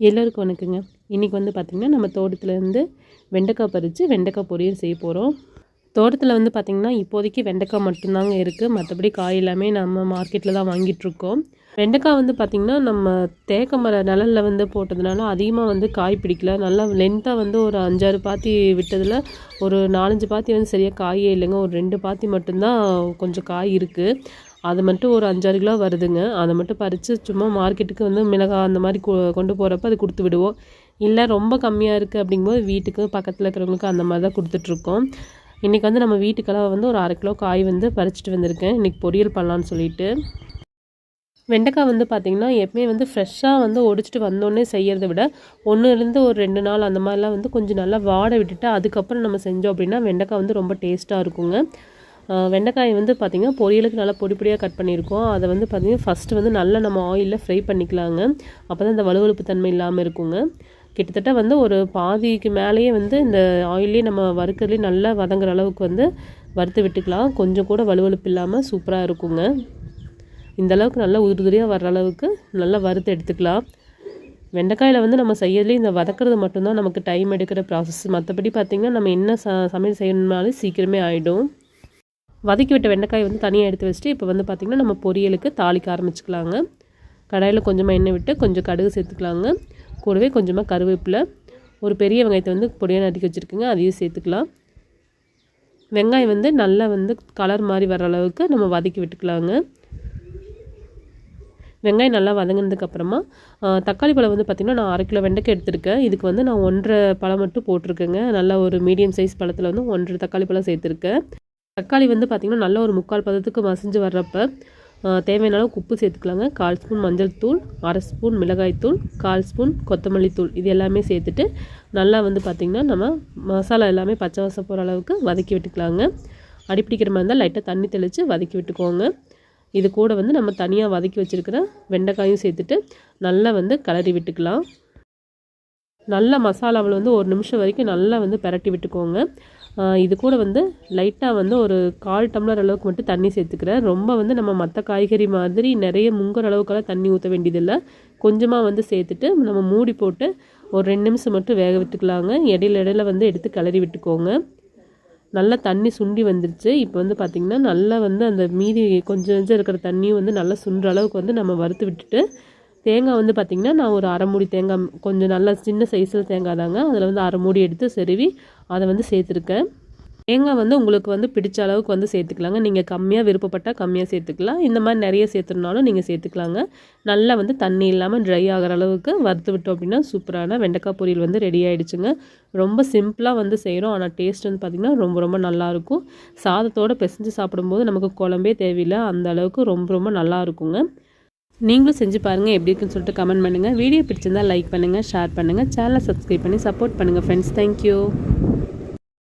எல்லோருக்கும் வணக்கங்க. இன்றைக்கி வந்து பார்த்திங்கன்னா நம்ம தோட்டத்துலேருந்து வெண்டைக்காய் பறித்து வெண்டைக்காய் பொரியல் செய்ய போகிறோம் தோட்டத்தில் வந்து பார்த்திங்கன்னா இப்போதைக்கு வெண்டைக்காய் மட்டும்தாங்க இருக்குது மற்றபடி காய் எல்லாமே நம்ம மார்க்கெட்டில் தான் வாங்கிட்டுருக்கோம் வெண்டைக்காய் வந்து பார்த்திங்கன்னா நம்ம தேக்க மர நிழலில் வந்து போட்டதுனால அதிகமாக வந்து காய் பிடிக்கல. நல்லா லென்த்தாக வந்து ஒரு அஞ்சாறு பாத்தி விட்டதில் ஒரு நாலஞ்சு பாத்தி வந்து சரியாக காயே இல்லைங்க. ஒரு ரெண்டு பாத்தி மட்டும்தான் கொஞ்சம் காய் இருக்குது அது மட்டும் ஒரு அஞ்சாறு கிலோ வருதுங்க. அதை மட்டும் பறித்து சும்மா மார்க்கெட்டுக்கு வந்து மிளகாய் அந்த மாதிரி கொண்டு போகிறப்ப அது கொடுத்து விடுவோம். இல்லை ரொம்ப கம்மியாக இருக்குது அப்படிங்கும்போது வீட்டுக்கு பக்கத்தில் இருக்கிறவங்களுக்கு அந்த மாதிரி தான் கொடுத்துட்ருக்கோம் இன்றைக்கி வந்து நம்ம வீட்டுக்கெல்லாம் வந்து ஒரு அரை கிலோ காய் வந்து பறிச்சிட்டு வந்திருக்கேன். இன்றைக்கி பொரியல் பண்ணலான்னு சொல்லிட்டு. வெண்டைக்காய் வந்து பார்த்திங்கன்னா எப்பவுமே வந்து ஃப்ரெஷ்ஷாக வந்து ஒடிச்சிட்டு வந்தோடனே செய்கிறத விட ஒன்றுலேருந்து ஒரு ரெண்டு நாள் அந்த மாதிரிலாம் வந்து கொஞ்சம் நல்லா வாட விட்டுட்டு அதுக்கப்புறம் நம்ம செஞ்சோம் அப்படின்னா வெண்டைக்காய் வந்து ரொம்ப டேஸ்ட்டாக இருக்குங்க. வெண்டைக்காய் வந்து பார்த்திங்கன்னா பொரியலுக்கு நல்லா பொடி பொடியாக கட் பண்ணியிருக்கோம். அதை வந்து பார்த்திங்கன்னா ஃபஸ்ட்டு வந்து நல்லா நம்ம ஆயிலில் ஃப்ரை பண்ணிக்கலாங்க. அப்போ தான் இந்த வலுவழுப்பு தன்மை இல்லாமல் இருக்குங்க. கிட்டத்தட்ட வந்து ஒரு பாதிக்கு மேலேயே வந்து இந்த ஆயிலே நம்ம வறுக்கிறதுலேயே நல்லா வதங்குற அளவுக்கு வந்து வறுத்து விட்டுக்கலாம். கொஞ்சம் கூட வலுவழுப்பு இல்லாமல் சூப்பராக இருக்குங்க. இந்த அளவுக்கு நல்லா உதிரியாக வர்ற அளவுக்கு நல்லா வறுத்து எடுத்துக்கலாம். வெண்டைக்காயில் வந்து நம்ம செய்யறதுலேயே இந்த வதக்கிறது மட்டும்தான் நமக்கு டைம் எடுக்கிற ப்ராசஸ் மற்றபடி பார்த்திங்கன்னா நம்ம என்ன ச சமையல் செய்யணும்னாலும் சீக்கிரமே ஆகிடும் வதக்கி விட்ட வெண்டைக்காய் வந்து தனியாக எடுத்து வச்சுட்டு இப்போ வந்து பார்த்திங்கன்னா நம்ம பொரியலுக்கு தாளிக்க ஆரம்பிச்சுக்கலாங்க. கடாயில் கொஞ்சமாக எண்ணெய் விட்டு கொஞ்சம் கடுகு சேர்த்துக்கலாங்க. கூடவே கொஞ்சமாக கருவேப்பிலை ஒரு பெரிய வெங்காயத்தை வந்து பொடியாக நறுக்கி வச்சுருக்குங்க அதையும் சேர்த்துக்கலாம். வெங்காயம் வந்து நல்லா வந்து கலர் மாதிரி வர அளவுக்கு நம்ம வதக்கி விட்டுக்கலாங்க. வெங்காயம் நல்லா வதங்கினதுக்கப்புறமா தக்காளி பழம் வந்து பார்த்திங்கன்னா நான் அரை கிலோ வெண்டைக்காய் எடுத்திருக்கேன். இதுக்கு வந்து நான் ஒன்றரை பழம் மட்டும் போட்டிருக்கேங்க. நல்லா ஒரு மீடியம் சைஸ் பழத்தில் வந்து ஒன்றரை தக்காளி பழம் சேர்த்துருக்கேன். தக்காளி வந்து பார்த்திங்கன்னா நல்ல ஒரு முக்கால் பதத்துக்கு மசிஞ்சு வர்றப்போ தேவையான அளவுக்கு உப்பு சேர்த்துக்கலாங்க. கால் ஸ்பூன் மஞ்சள் தூள் அரை ஸ்பூன் மிளகாய் தூள் கால் ஸ்பூன் கொத்தமல்லி தூள். இது எல்லாமே சேர்த்துட்டு நல்லா வந்து பார்த்திங்கன்னா நம்ம மசாலா எல்லாமே பச்சை வாசம் போகிற அளவுக்கு வதக்கி விட்டுக்கலாங்க. அடிப்பிடிக்கிற மாதிரி இருந்தால் லைட்டாக தண்ணி தெளித்து வதக்கி விட்டுக்கோங்க. இது கூட வந்து நம்ம தனியாக வதக்கி வச்சுருக்கிற வெண்டைக்காயும் சேர்த்துட்டு நல்லா வந்து கலரி விட்டுக்கலாம். நல்ல மசாலாவில் வந்து ஒரு நிமிஷம் வரைக்கும் நல்லா வந்து பரட்டி விட்டுக்கோங்க. இது கூட வந்து லைட்டாக வந்து ஒரு கால் டம்ளர் அளவுக்கு மட்டும் தண்ணி சேர்த்துக்கிறேன். ரொம்ப வந்து நம்ம மற்ற காய்கறி மாதிரி நிறைய முங்குற அளவுக்கெல்லாம் தண்ணி ஊற்ற வேண்டியதில்லை. கொஞ்சமாக வந்து சேர்த்துட்டு நம்ம மூடி போட்டு ஒரு ரெண்டு நிமிஷம் மட்டும் வேக விட்டுக்கலாங்க. இடையில இடையில வந்து எடுத்து கிளறி விட்டுக்கோங்க. நல்லா தண்ணி சுண்டி வந்துருச்சு. இப்போ வந்து பார்த்திங்கன்னா நல்லா வந்து அந்த மீதி கொஞ்சம் கொஞ்சம் இருக்கிற தண்ணியும் வந்து நல்லா சுண்டுற அளவுக்கு வந்து நம்ம வறுத்து விட்டுட்டு தேங்காய் வந்து பார்த்திங்கன்னா நான் ஒரு அரை மூடி தேங்காய் கொஞ்சம் நல்லா சின்ன சைஸில் தேங்காய் தாங்க. அதில் வந்து அரை மூடி எடுத்து செருவி அதை வந்து சேர்த்துருக்கேன். தேங்காய் வந்து உங்களுக்கு வந்து பிடிச்ச அளவுக்கு வந்து சேர்த்துக்கலாங்க. நீங்கள் கம்மியாக விருப்பப்பட்டால் கம்மியாக சேர்த்துக்கலாம். இந்த மாதிரி நிறைய சேர்த்துனாலும் நீங்கள் சேர்த்துக்கலாங்க. நல்லா வந்து தண்ணி இல்லாமல் ட்ரை ஆகிற அளவுக்கு வறுத்து விட்டோம் அப்படின்னா சூப்பரான வெண்டைக்காய் பொரியல் வந்து ரெடி ஆகிடுச்சுங்க ரொம்ப சிம்பிளாக வந்து செய்கிறோம் ஆனால் டேஸ்ட் வந்து பார்த்திங்கன்னா ரொம்ப ரொம்ப நல்லாயிருக்கும் சாதத்தோடு பிசைஞ்சு சாப்பிடும்போது நமக்கு குழம்பே தேவையில்லை. அந்த அளவுக்கு ரொம்ப ரொம்ப நல்லா இருக்குங்க. நீங்களும் செஞ்சு பாருங்கள் எப்படி இருக்குன்னு சொல்லிட்டு கமெண்ட் பண்ணுங்கள் வீடியோ பிடிச்சிருந்தால் லைக் பண்ணுங்கள் ஷேர் பண்ணுங்கள் சேனலை சப்ஸ்கிரைப் பண்ணி சப்போர்ட் பண்ணுங்கள் ஃப்ரெண்ட்ஸ் தேங்க்யூ